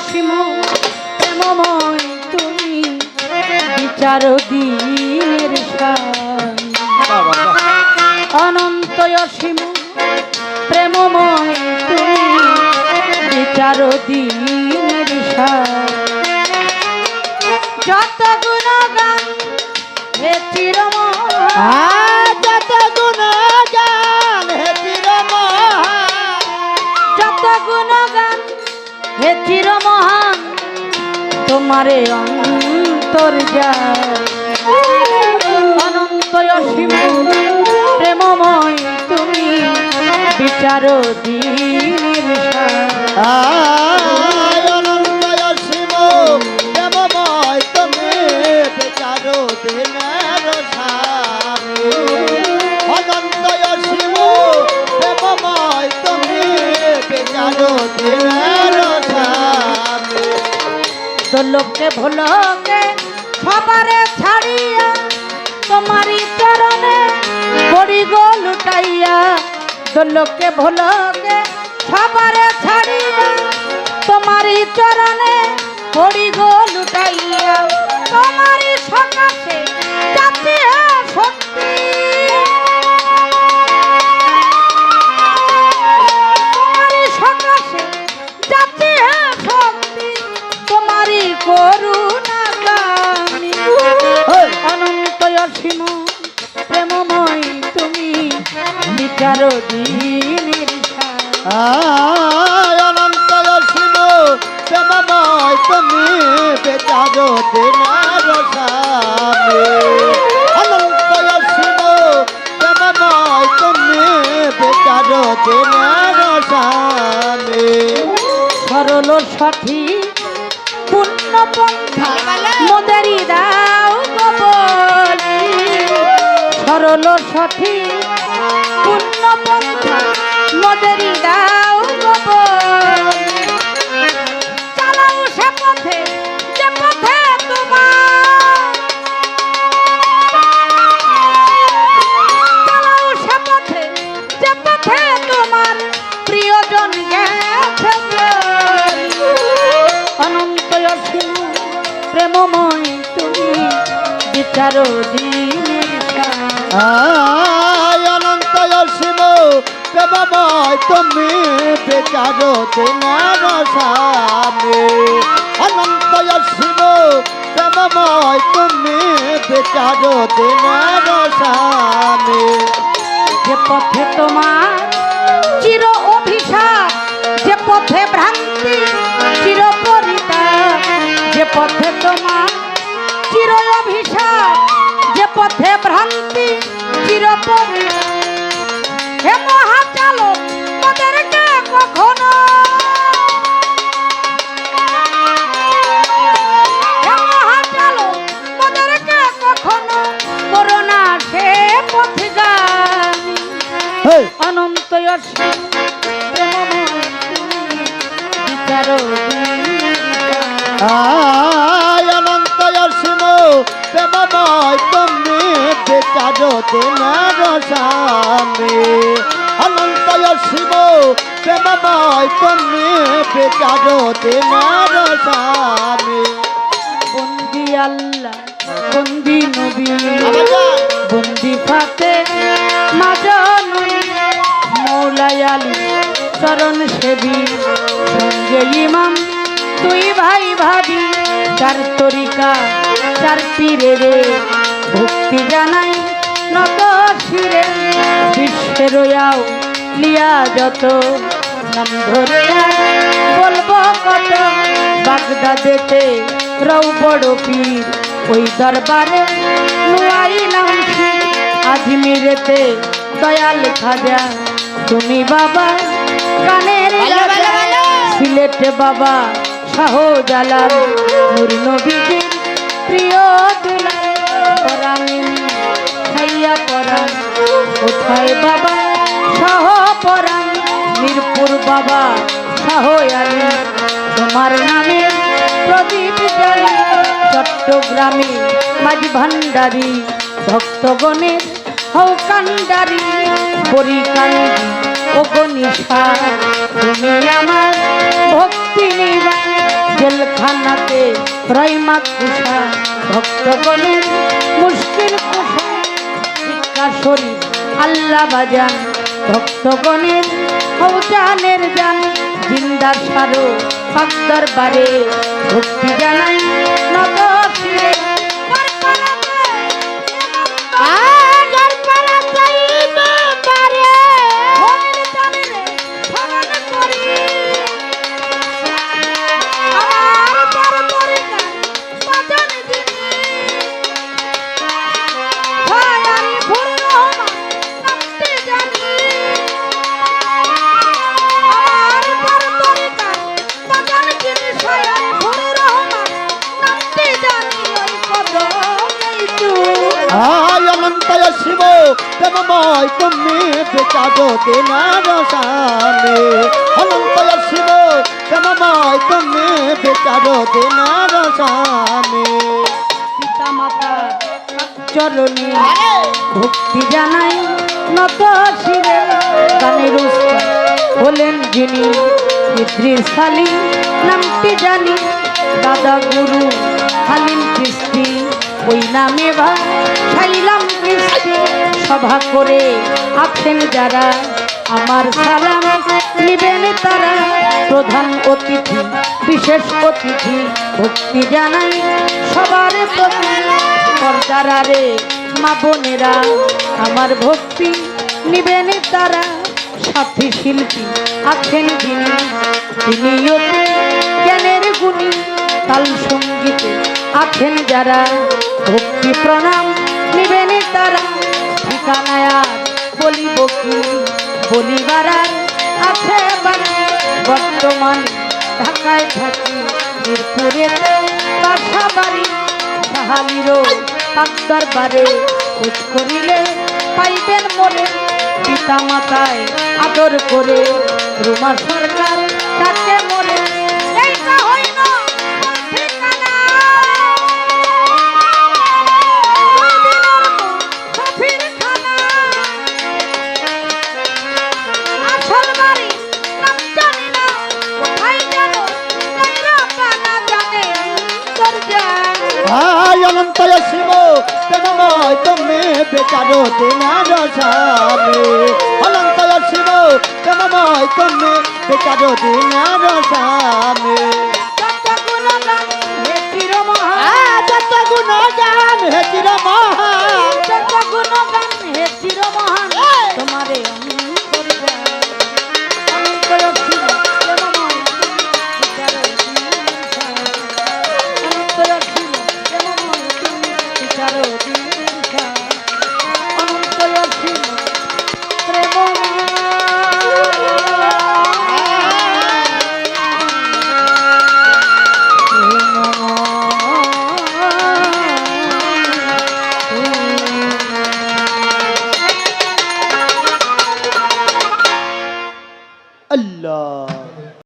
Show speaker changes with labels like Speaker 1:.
Speaker 1: অসীম প্রেমময় তুমি বিচার দিনের অনন্ত অসীম প্রেমময় তুমি বিচার দিনের যত গুণগান হে চিরময়। তোমারে অন্তর যায়। অনন্ত প্রেমময় তুমি বিচার দিনের দোলকে ভোলকে সবারে ছাড়িয়া তোমারি চরণে পড়ি গো লুটাইয়া। দোলকে ভোলকে সবারে ছাড়িয়া তোমারি চরণে পড়ি গো লুটাইয়া। বিচার দিনের
Speaker 2: অনন্ত অসীম দেবময় তুমি বেচারো দিনের স্বামী। অনন্ত অসীম দেবময় তুমি বেচারো দিনের স্বামী।
Speaker 1: সরল সঠিক পূর্ণ পন্থা মোদেরি দাও সরল সঠিক
Speaker 2: দেবময় তুমি বেচারো তোমার সামনে অনন্ত অসীম প্রেমময় তুমি বেচারো
Speaker 1: তোমার সামনে যে পথে তোমার চির অভিশাপ
Speaker 2: আয় অনন্ত অসীম প্রেমময় তুমি বেচারো দিনের স্বামী অনন্ত অসীম প্রেমময় তুমি বেচারো দিনের স্বামী
Speaker 1: বন্দি আল্লাহ বন্দি নবী। বন্দি ফাতে আলী চরণ সেবী সঙ্গে ইমাম, তুই ভাই ভাবি চার তরিকা চার পীরে রে, ভক্তি জানাই নত শিরে বিশ্বের আও লিয়া যত নাম ধরে বলব কত, বাগদাদেতে রৌ বড় পীর, ওই দরবারে নুয়াইলাম আজমিরেতে দয়াল খাজা। তুমি বাবা কানের সিলেট বাবা শাহ জালাল নূর নবীজির প্রিয় দুলাল। পরামিনী খাইয়া পরাণ কোথায় বাবা? শাহ পরাণ মিরপুর বাবা শাহ আলী। তোমার নামে প্রদীপ চট্টগ্রামে মাঝ ভান্ডারি ভক্তগণের হও কান্ডারি পরিকান্দি ও গনিশা তুমি আমার ভক্তি নিবা জেলখানাতে রইমা কুষা, ভক্তগণের মুশকিল কুষা শরীফ আল্লাহ বাজান, ভক্তগণের হৌজানের জান, জিন্দার সারো ফাকদার বারে ভক্তি জানাই নগরে
Speaker 3: আগার
Speaker 1: পিতা মাতা চরণে ভক্তি জানাই নত শিরে। গানের হলেন যিনি সালিম নামটি জানি। দাদা গুরু হালিম কৃষ্টি। ওই নামে ভাইলাম কৃষ্টি সভা করে আছেন যারা, আমার সালাম নিবেন তারা। প্রধান অতিথি, বিশেষ অতিথি, ভক্তি জানাই সবার প্রতি। পর্দারারে মা বোনেরা, আমার ভক্তি নিবেন তারা। সাথী শিল্পী আছেন যিনি তিনি জ্ঞানের আছেন যারা ভক্তি প্রণাম নিবেন তারা। ঠিকানায় আর বলিব কি? বলিবার আছে বর্তমান ঢাকায় থাকি মিরপুরেতে বাসা বাড়ি সাহালিরও পাকদার বারে খোঁজ করিলে পাইবেন মনে। পিতা মাতায় আদর করে রুমা সরকার তাকে
Speaker 2: দিনার সামে অনন্তয় শিব প্রেমময় তুমি বেচারো দিনার সামে
Speaker 1: যত
Speaker 2: গুণ গান হে চির মহান।